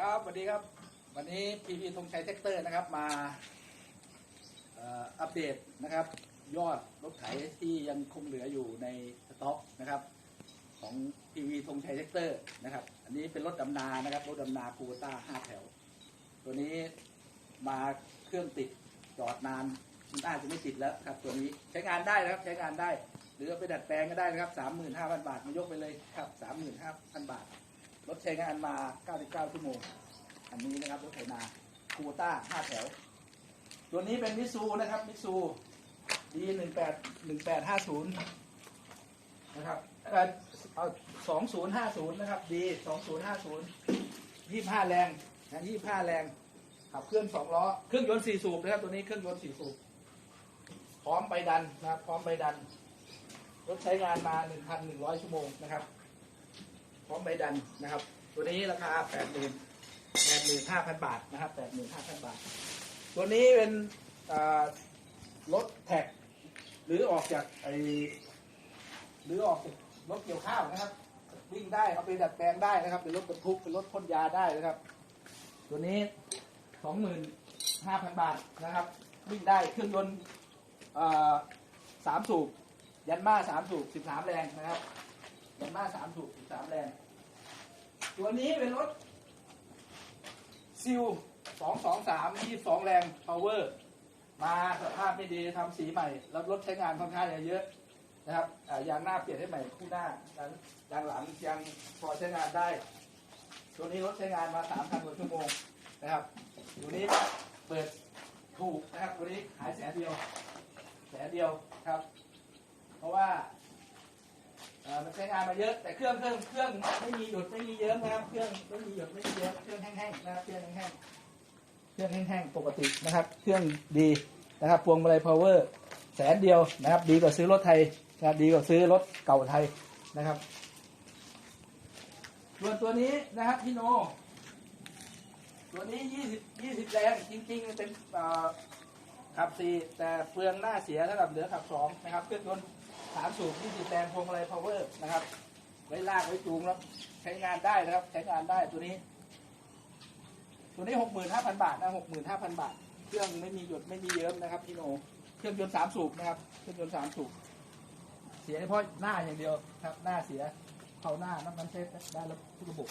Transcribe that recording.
ครับสวัสดีครับ วันนี้พีพีธงชัยแท็กเตอร์นะครับ มาอัปเดตนะครับ ยอดรถไถที่ยังคงเหลืออยู่ในสต็อกนะครับ ของพีวีธงชัยแท็กเตอร์นะครับ อันนี้เป็นรถดำนานะครับรถดำนาคูต้าห้าแถว ตัวนี้มาเครื่องติดจอดนานน่าจะไม่ติดแล้วครับ ตัวนี้ใช้งานได้นะครับใช้งานได้ หรือเอาไปดัดแปลงก็ได้นะครับสามหมื่นห้าพันบาทมายกไปเลยครับสามหมื่นห้าพันบาท รถใช้งานมา 99 ชั่วโมง อันนี้นะครับรถไถนาคูต้า 5 แถว ตัวนี้เป็นมิซูนะครับมิซูดี18 1850 นะครับเอ่อเอา2050 นะครับดี2050 25 แรงนะ25 แรง ขับเคลื่อน 2 ล้อ เครื่องยนต์ 4 สูบนะครับตัวนี้เครื่องยนต์ 4 สูบ พร้อมไปดันนะครับ พร้อมไปดัน รถใช้งานมา 1,100 ชั่วโมงนะครับ ใบดันนะครับ ตัวนี้ราคา8 0 0 0 0 85,000บาทนะครับ85,000บาท ตัวนี้เป็นรถแท็ก หรือออกจากไอหรือออกจากรถเกี่ยวข้าวนะครับ วิ่งได้เอาไปดัดแปลงได้นะครับ เป็นรถบรรทุกเป็นรถพ่นยาได้นะครับ ตัวนี้25,000บาทนะครับ วิ่งได้เครื่องยนต์สามสูบยันมาสามสูบ13แรงนะครับยันมาสามสูบ13แรง ตัวนี้เป็นรถซิลสองสองสามยี่สองแรง power มาสภาพไม่ดีทำสีใหม่ แล้วรถใช้งานค่อนข้างจะเยอะนะครับยางหน้าเปลี่ยนให้ใหม่คู่หน้ายางยางหลังยังพอใช้งานได้ ตัวนี้รถใช้งานมาสามพันกว่าชั่วโมงนะครับตัวนี้เปิดถูกนะครับตัวนี้ขายแสนเดียวแสนเดียวครับ เพราะว่า มันใช้งานมาเยอะ แต่เครื่องเครื่องเครื่องไม่มีหยุดไม่มีเยิ้มนะครับ เครื่องไม่มีหยุดไม่มีเยิ้มเครื่องแห้งๆนะครับเครื่องแห้งๆเครื่องแห้งๆปกตินะครับ เครื่องดีนะครับพวงมาลัย power แสนเดียวนะครับ ดีกว่าซื้อรถไทยนะครับดีกว่าซื้อรถเก่าไทยนะครับส่วนตัวนี้นะครับพี่โน ตัวนี้ยี่สิบยี่สิบแรงจริงๆเป็นขับสี่แต่เปลืองหน้าเสียเท่ากับเหลือขับสองนะครับเครื่องยนต์ สามสูบ20แรงพวงมาลัย power นะครับ ไว้ลากไว้จูงแล้วใช้งานได้นะครับ ใช้งานได้ตัวนี้ ตัวนี้65,000บาทนะ65,000บาท เครื่องไม่มีหยดไม่มีเยิ้มนะครับพี่โนเครื่องยนต์สามสูบนะครับ เครื่องยนต์สามสูบ เสียเฉพาะหน้าอย่างเดียวครับ หน้าเสียเผาหน้าน้ำมันเช็ดได้แล้วทุกระบบ